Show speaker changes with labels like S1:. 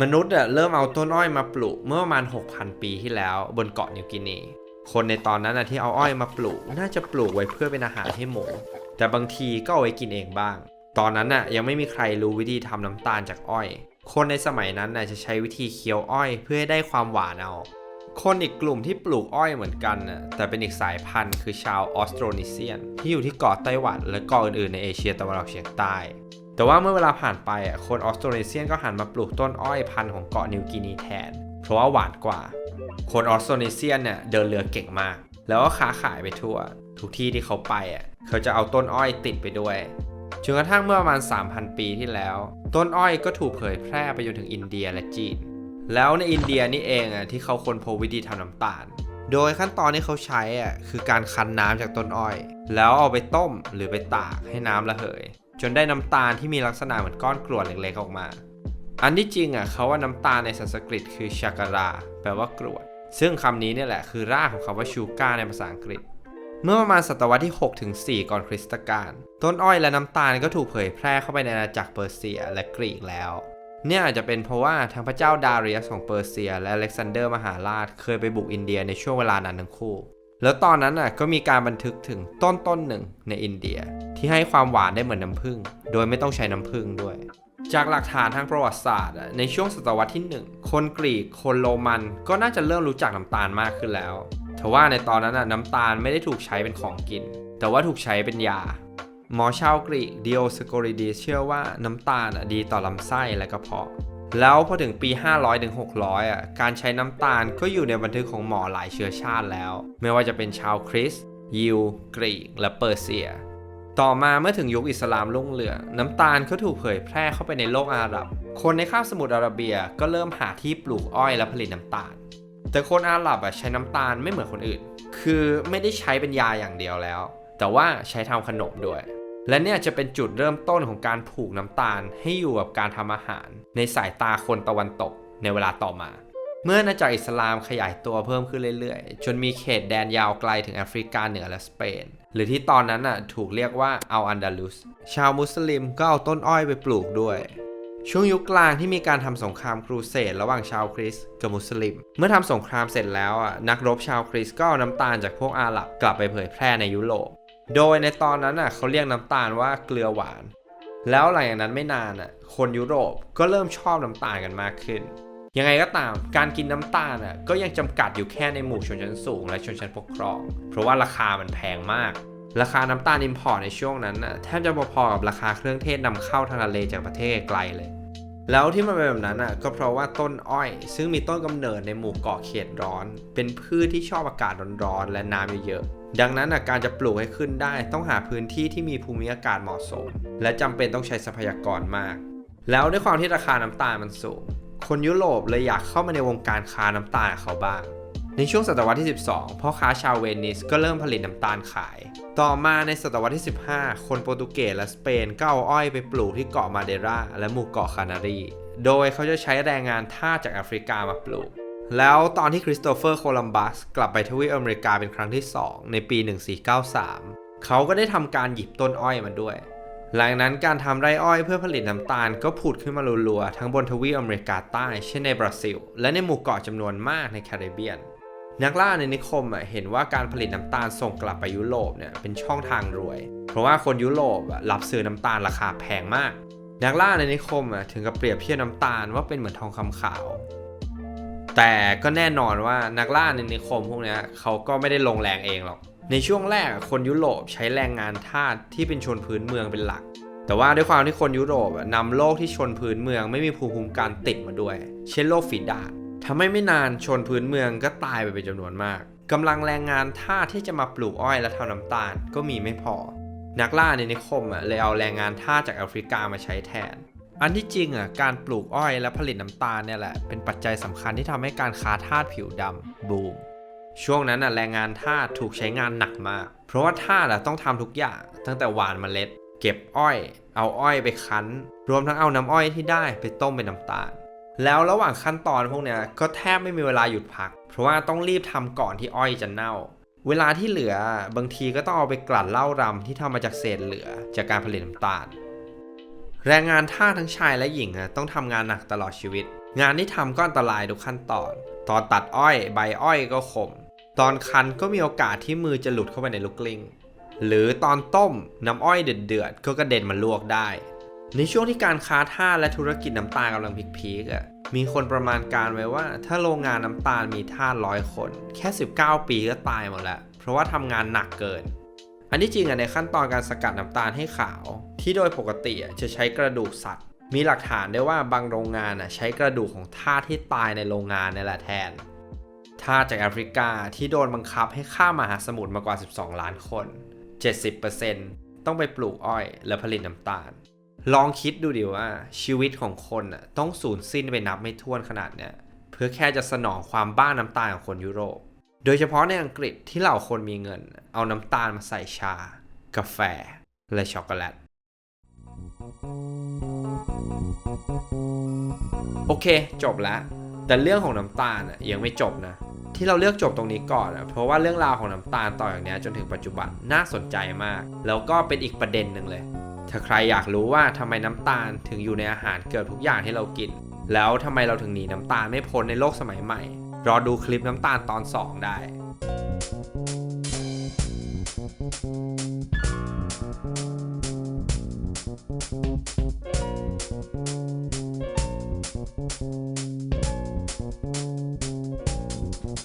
S1: มนุษย์เริ่มเอาต้นอ้อยมาปลูกเมื่อประมาณ 6,000 ปีที่แล้วบนเกาะนิวกินีคนในตอนนั้นอะที่เอาอ้อยมาปลูก น่าจะปลูกไว้เพื่อเป็นอาหารให้หมู แต่บางทีก็เอาไว้กินเองบ้าง ตอนนั้นน่ะยังไม่มีใครรู้วิธีทำน้ำตาลจากอ้อย คนในสมัยนั้นน่ะจะใช้วิธีเคี้ยวอ้อยเพื่อให้ได้ความหวานเอาคนอีกกลุ่มที่ปลูกอ้อยเหมือนกันน่ะแต่เป็นอีกสายพันธุ์คือชาวออสโตรนีเซียน ที่อยู่ที่เกาะไต้หวันและเกาะอื่นๆในเอเชียตะวันออกเฉียงใต้ แต่ว่าเมื่อเวลาผ่านไปอะคนออสโตรเซียนก็หันมาปลูกต้นอ้อยพันธุ์ของเกาะนิวกินีแทน เพราะว่าหวานกว่า คนออสโตรเซียนเนี่ยเดินเรือเก่งมาก แล้วก็ค้าขายไปทั่ว ทุกที่ที่เขาไปอะเขาจะเอาต้นอ้อยติดไปด้วยจนกระทั่งเมื่อประมาณ 3,000 ปีที่แล้ว ต้นอ้อยก็ถูกเผยแพร่ไปจนถึงอินเดียและจีน แล้วในอินเดียนี่เองอะที่เขาค้นพบวิธีทำน้ำตาล โดยขั้นตอนที่เขาใช้อะคือการคั้นน้ำจากต้นอ้อย แล้วเอาไปต้มหรือไปตากให้น้ำระเหย จนได้น้ำตาลที่มีลักษณะเหมือนก้อนกรวดเล็กๆออกมา อันที่จริงอะเขาว่าน้ำตาลในสันสกฤตคือชาการา แปลว่ากรวด ซึ่งคำนี้เนี่ยแหละคือรากของคำว่าชูการ์ในภาษาอังกฤษ เมื่อประมาณศตวรรษที่ 6 ถึง 4 ก่อนคริสตกาลต้นอ้อยและน้ำตาลก็ถูกเผยแพร่เข้าไปในอาณาจักรเปอร์เซียและกรีกแล้ว เนี่ยอาจจะเป็นเพราะว่าทั้งพระเจ้าดาเรียสของเปอร์เซีย และอเล็กซานเดอร์มหาราชเคยไปบุกอินเดียในช่วงเวลานั้นทั้งคู่ แล้วตอนนั้นน่ะก็มีการบันทึกถึงต้นต้นหนึ่งในอินเดีย ที่ให้ความหวานได้เหมือนน้ำผึ้งโดยไม่ต้องใช้น้ำผึ้งด้วย จากหลักฐานทางประวัติศาสตร์ ในช่วงศตวรรษที่ 1 คนกรีก คนโรมันก็น่าจะเริ่มรู้จักน้ำตาลมากขึ้นแล้วทว่าในตอนนั้นน้ำตาลไม่ได้ถูกใช้เป็นของกิน แต่ว่าถูกใช้เป็นยาหมอชาวกรีกดิโอสโกริดีเชื่อว่าน้ำตาลดีต่อลำไส้และกระเพาะ แล้วพอถึงปี 500ถึง600อะการใช้น้ำตาลก็อยู่ในบันทึกของหมอหลายเชื้อชาติแล้ว ไม่ว่าจะเป็นชาวคริสต์ยิว กรีก และเปอร์เซีย ต่อมาเมื่อถึงยุคอิสลามรุ่งเรืองน้ำตาลก็ถูกเผยแพร่เข้าไปในโลกอาหรับ คนในคาบสมุทรอาระเบียก็เริ่มหาที่ปลูกอ้อยและผลิตน้ำตาล แต่คนอาหรับอะใช้น้ำตาลไม่เหมือนคนอื่น คือไม่ได้ใช้เป็นยาอย่างเดียวแล้ว แต่ว่าใช้ทำขนมด้วย และเนี่ยจะเป็นจุดเริ่มต้นของการผูกน้ำตาลให้อยู่กับการทำอาหาร ในสายตาคนตะวันตกในเวลาต่อมา เมื่ออาณาจักรอิสลามขยายตัวเพิ่มขึ้นเรื่อยๆ จนมีเขตแดนยาวไกลถึงแอฟริกาเหนือและสเปน หรือที่ตอนนั้นน่ะถูกเรียกว่าอัลอันดาลุส ชาวมุสลิมก็เอาต้นอ้อยไปปลูกด้วย ช่วงยุคกลางที่มีการทำสงครามครูเสดระหว่างชาวคริสต์กับมุสลิม เมื่อทำสงครามเสร็จแล้วอะนักรบชาวคริสต์ก็เอาน้ำตาลจากพวกอาหรับกลับไปเผยแพร่ในยุโรป โดยในตอนนั้นน่ะเขาเรียกน้ำตาลว่าเกลือหวาน แล้วหลังจากนั้นไม่นานอะคนยุโรปก็เริ่มชอบน้ำตาลกันมากขึ้น ยังไงก็ตามการกินน้ำตาลอะก็ยังจำกัดอยู่แค่ในหมู่ชนชั้นสูง และชนชั้นปกครอง เพราะว่าราคามันแพงมาก ราคาน้ำตาลอิมพอร์ตในช่วงนั้นน่ะแทบจะพอๆกับราคาเครื่องเทศนำเข้าทางทะเลจากประเทศไกลเลยแล้วที่มันเป็นแบบนั้นอะก็เพราะว่าต้นอ้อย ซึ่งมีต้นกำเนิดในหมู่เกาะเขตร้อน เป็นพืชที่ชอบอากาศร้อนๆและน้ำเยอะๆดังนั้นอะการจะปลูกให้ขึ้นได้ต้องหาพื้นที่ที่มีภูมิอากาศเหมาะสม และจำเป็นต้องใช้ทรัพยากรมาก แล้วด้วยความที่ราคาน้ำตาลมันสูง คนยุโรปเลยอยากเข้ามาในวงการค้าน้ำตาลเขาบ้าง ในช่วงศตวรรษที่ 12 พ่อค้าชาวเวนิสก็เริ่มผลิตน้ำตาลขาย ต่อมาในศตวรรษที่ 15 คนโปรตุเกสและสเปนก็เอาอ้อยไปปลูกที่เกาะมาเดราและหมู่เกาะคานารีโดยเขาจะใช้แรงงานทาสจากแอฟริกามาปลูก แล้วตอนที่คริสโตเฟอร์โคลัมบัสกลับไปทวีปอเมริกาเป็นครั้งที่ 2 ในปี 1493 เขาก็ได้ทำการหยิบต้นอ้อยมาด้วย หลังนั้นการทำไรอ้อยเพื่อผลิตน้ำตาลก็ผุดขึ้นมารัวๆ ทั้งบนทวีปอเมริกาใต้เช่นในบราซิล และในหมู่เกาะจำนวนมากในแคริบเบียน นักล่าในนิคมเห็นว่าการผลิตน้ำตาลส่งกลับไปยุโรปเนี่ยเป็นช่องทางรวย เพราะว่าคนยุโรปรับซื้อน้ำตาลราคาแพงมาก นักล่าในนิคมถึงกับเปรียบเทียบน้ำตาลว่าเป็นเหมือนทองคำขาว แต่ก็แน่นอนว่านักล่าในนิคมพวกนี้เขาก็ไม่ได้ลงแรงเองหรอก ในช่วงแรกคนยุโรปใช้แรงงานทาสที่เป็นชนพื้นเมืองเป็นหลัก แต่ว่าด้วยความที่คนยุโรปอะนำโรคที่ชนพื้นเมืองไม่มีภูมิคุ้มกันติดมาด้วย เช่นโรคฝีดาษทำให้ไม่นานชนพื้นเมืองก็ตายไปเป็นจำนวนมากกำลังแรงงานทาสที่จะมาปลูกอ้อยและทำน้ำตาลก็มีไม่พอ นักล่าในนิคมเลยเอาแรงงานทาสจากแอฟริกามาใช้แทน อันที่จริงอะการปลูกอ้อยและผลิตน้ำตาลเนี่ยแหละเป็นปัจจัยสำคัญที่ทำให้การค้าทาสผิวดำบูม ช่วงนั้นอะแรงงานทาสถูกใช้งานหนักมาก เพราะว่าทาสอะต้องทำทุกอย่าง ตั้งแต่หว่านเมล็ด เก็บอ้อย เอาอ้อยไปคั้น รวมทั้งเอาน้ำอ้อยที่ได้ไปต้มเป็นน้ำตาล แล้วระหว่างขั้นตอนพวกเนี้ยก็แทบไม่มีเวลาหยุดพัก เพราะว่าต้องรีบทำก่อนที่อ้อยจะเน่า เวลาที่เหลือบางทีก็ต้องเอาไปกลั่นเหล้ารำที่ทำมาจากเศษเหลือจากการผลิตน้ำตาล แรงงานทาสทั้งชายและหญิงต้องทำงานหนักตลอดชีวิต งานที่ทำก็อันตรายทุกขั้นตอน ตอนตัดอ้อย ใบอ้อยก็ขม ตอนคันก็มีโอกาสที่มือจะหลุดเข้าไปในลูกกลิ้ง หรือตอนต้มน้ำอ้อยเดือดๆก็กระเด็นมาลวกได้ ในช่วงที่การค้าท่าและธุรกิจน้ำตาลกำลังพีคๆอะมีคนประมาณการไว้ว่า ถ้าโรงงานน้ำตาลมีท่าร้อยคน แค่ 19 ปีก็ตายหมดแล้ว เพราะว่าทำงานหนักเกิน อันที่จริงอะในขั้นตอนการสกัดน้ำตาลให้ขาว ที่โดยปกติอะจะใช้กระดูกสัตว์ มีหลักฐานได้ว่าบางโรงงานอะใช้กระดูกของทาที่ตายในโรงงานนี่แหละแทน ทาสจากแอฟริกาที่โดนบังคับให้ข้ามมหาสมุทรมากว่า 12 ล้านคน 70%ต้องไปปลูกอ้อยและผลิตน้ำตาล ลองคิดดูดิว่าชีวิตของคนน่ะต้องสูญสิ้นไปนับไม่ถ้วนขนาดเนี้ยเพื่อแค่จะสนองความบ้าน้ำตาลของคนยุโรป โดยเฉพาะในอังกฤษที่เหล่าคนมีเงิน เอาน้ำตาลมาใส่ชา กาแฟ และช็อกโกแลตโอเค จบแล้ว แต่เรื่องของน้ำตาลน่ะยังไม่จบนะ ที่เราเลือกจบตรงนี้ก่อนเพราะว่าเรื่องราวของน้ำตาลต่ออย่างนี้จนถึงปัจจุบันน่าสนใจมาก แล้วก็เป็นอีกประเด็นหนึ่งเลย ถ้าใครอยากรู้ว่าทำไมน้ำตาลถึงอยู่ในอาหารเกือบทุกอย่างที่เรากิน แล้วทำไมเราถึงหนีน้ำตาลไม่พ้นในโลกสมัยใหม่ รอดูคลิปน้ำตาลตอน 2 ได้